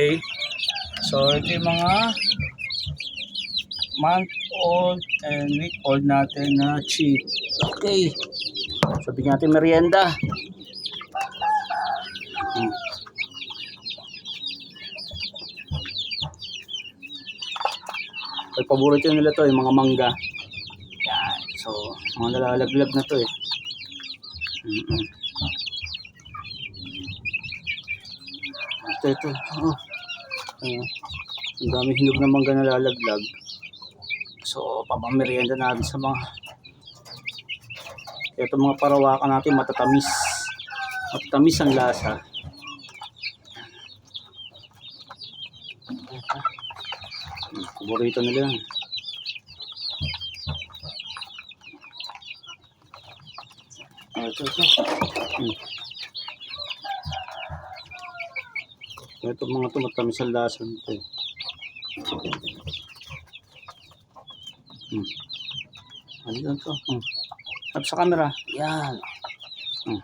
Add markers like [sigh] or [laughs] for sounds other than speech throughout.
Okay. So, ito yung mga month old and week old natin na chick. Okay. So, bigyan natin merienda. Hmm. Ay, paborito nila to, yung mga mangga. Yan. So, mga nalalaglag na to eh. Mm-mm. Ito, ito. Oh. Ayan. Ang dami hinog na mangga na lalaglag. So, pamamerienda natin sa mga ito mga parawakan natin matatamis. Matatamis ang lasa. Paborito nila yan. Ito, ito. Hmm. Ito mga ito matamis ang lasa nito eh. Hmm. Ano yan to? Hmm. Tap sa camera. Yan. Hmm.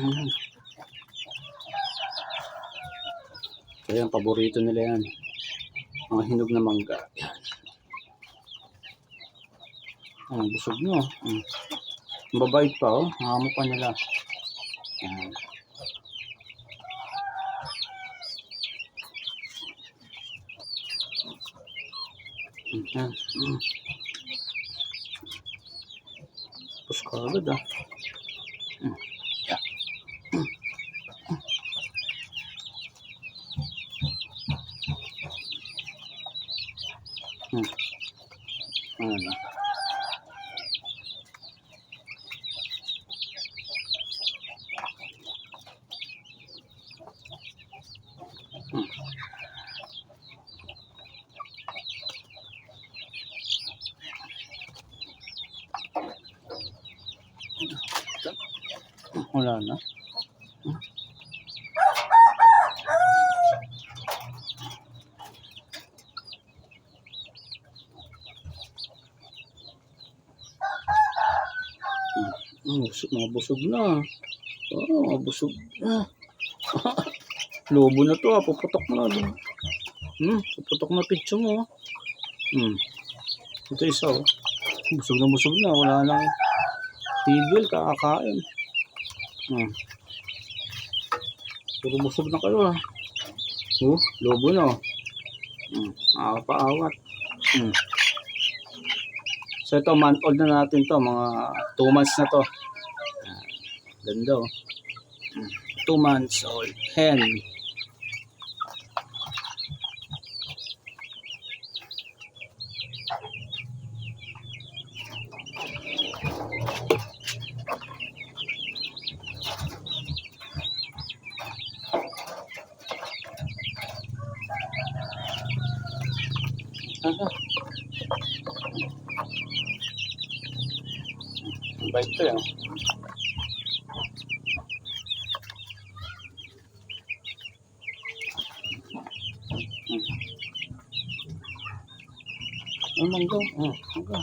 Hmm. Kaya ang paborito nila yan. Mga hinog na mangga. Yan. Ang busog nyo. Mm. Ang babait pa oh. Ang pa nila. Yan. Yan. Mm. Tapos ka agad ah. Mm. Wala na. Hmm. Hmm, busog, mga busog na. Oo, mga busog na. [laughs] Lobo na to ah, puputok na. Hmm, puputok na picture mo. ah. Hmm. Ito isa oh. Busog na busog na, wala nang tigil, kakakain. Hmm. Puro busog na kayo ah. Oh, lobo na oh. Hmm, nakakapaawat. Hmm. So ito, month old na natin to, mga 2 months na to. Ah, Ganda oh. 2 months old hen. Bait to yan. Oh, mangga. Oh, mangga.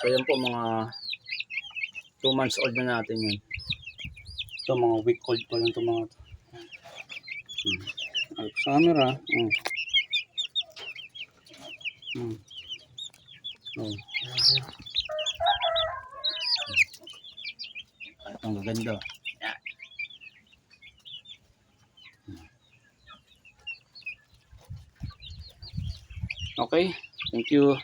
So yan po mga 2 months old na natin yan. Ito mga week old pa lang ito mga to. Hmm. Ay, sa camera. Hmm. Hmm. Oh. Ay, ang gaganda. Yan. Hmm. Okay. Thank you.